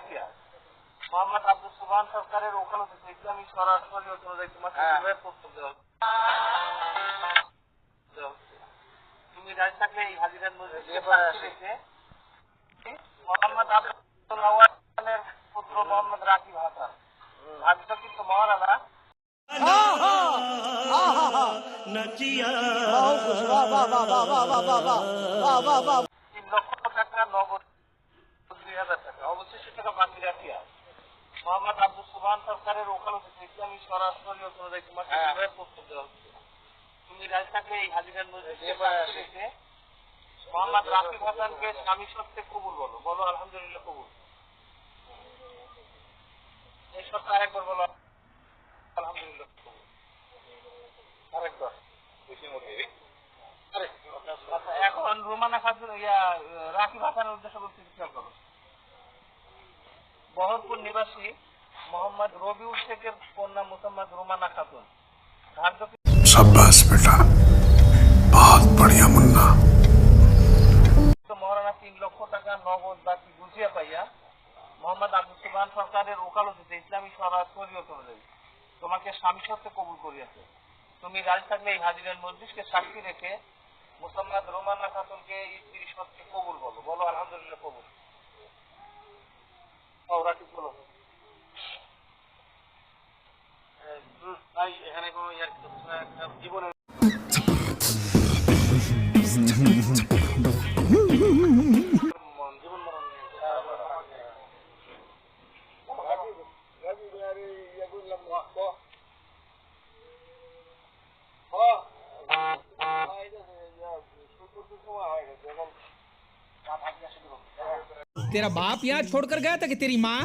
রাখিয়া মোহাম্মদ আব্দুল সুবহান সরকারের ওকালতি ইসলামী সরাসরি অনুযায়ী তোমাকে হ্যাঁ। কীভাবে প্রস্তুত দেওয়া হচ্ছে? দেওয়া হচ্ছে। তুমি রাজি থাকলে এই হাজিরার মধ্যে এবার আসি। রেখে মোহাম্মদ আব্দুল পুত্র মোহাম্মদ রাকিব হাসান ভাবিত কিন্তু মহারানা তিন লক্ষ টাকা নগদ দুই হাজার টাকা অবশিষ্ট টাকা বাকি রাখিয়া মোহাম্মদ আব্দুল সরকারের ওকালতি ইসলামী সরাসরি অনুযায়ী তোমাকে হ্যাঁ। কীভাবে প্রস্তুত দেওয়া হচ্ছে তুমি রাজি এই হাজিরার মধ্যে মোহাম্মদ রাকিব হাসানকে স্বামী সত্ত্বে কবুল বলো। বলো আলহামদুলিল্লাহ কবুল। এই সত্য আরেকবার বলো আলহামদুলিল্লাহ কবুল। আরেকবার। আরে, আচ্ছা, এখন রোমানা খাতুন ইয়া রাকিব হাসানের উদ্দেশ্য করতে খেয়াল করো। বহরপুর নিবাসী মোহাম্মদ রবিউল শেখের কন্যা মোসাম্মদ রোমানা খাতুন। সাব্বাস বেটা। বহুত বড়িয়া মুন্না। মহারানা তিন লক্ষ টাকা নগদ বাকি বুঝিয়ে পাইয়া মোহাম্মদ আব্দুল সুবান সরকারের ওকালতিতে ইসলামী সরাজ শরীয়ত অনুযায়ী তোমাকে স্বামী সত্ত্বে কবুল করিয়াছে। তুমি রাজি থাকলে এই হাজিরের মজলিসকে সাক্ষী রেখে মোসাম্মদ রোমানা খাতুনকে স্ত্রী সত্ত্বে কবুল বলো বলো আলহামদুলিল্লাহ কবুল। तेरा बाप यहाँ छोड़कर गया था कि तेरी माँ?